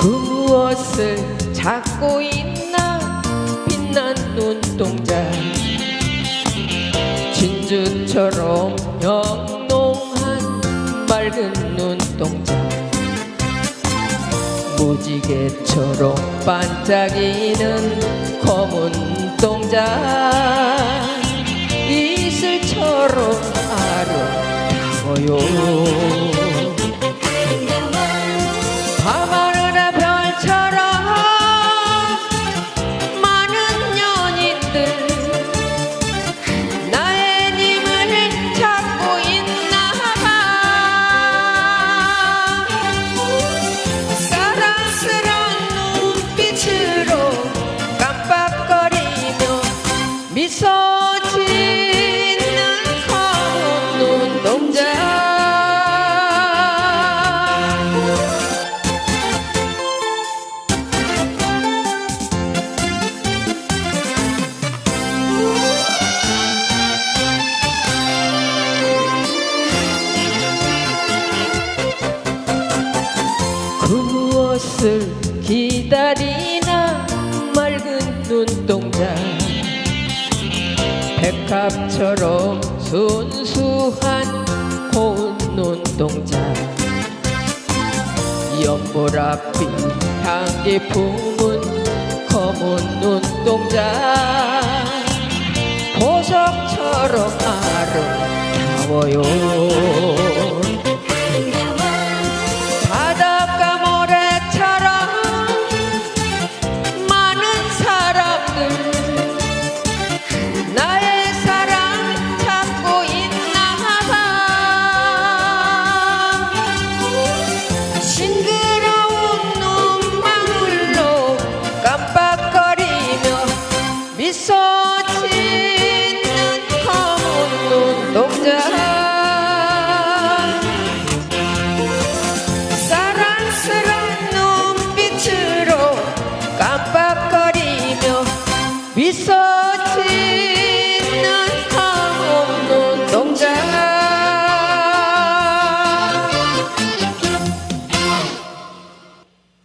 그 무엇을 찾고 있나? 빛난 눈동자 진주처럼 영롱한 맑은 눈동자. 무지개처럼 반짝이는 검은 눈동자. 이슬처럼 아름다워요 무엇을 기다리나 맑은 눈동자. 백합처럼 순수한 고운 눈동자. 연보라빛 향기 품은 검은 눈동자. 보석처럼 아름다워요 미소 짓는 검은 눈동자. 사랑스러운 눈빛으로 깜빡거리며 미소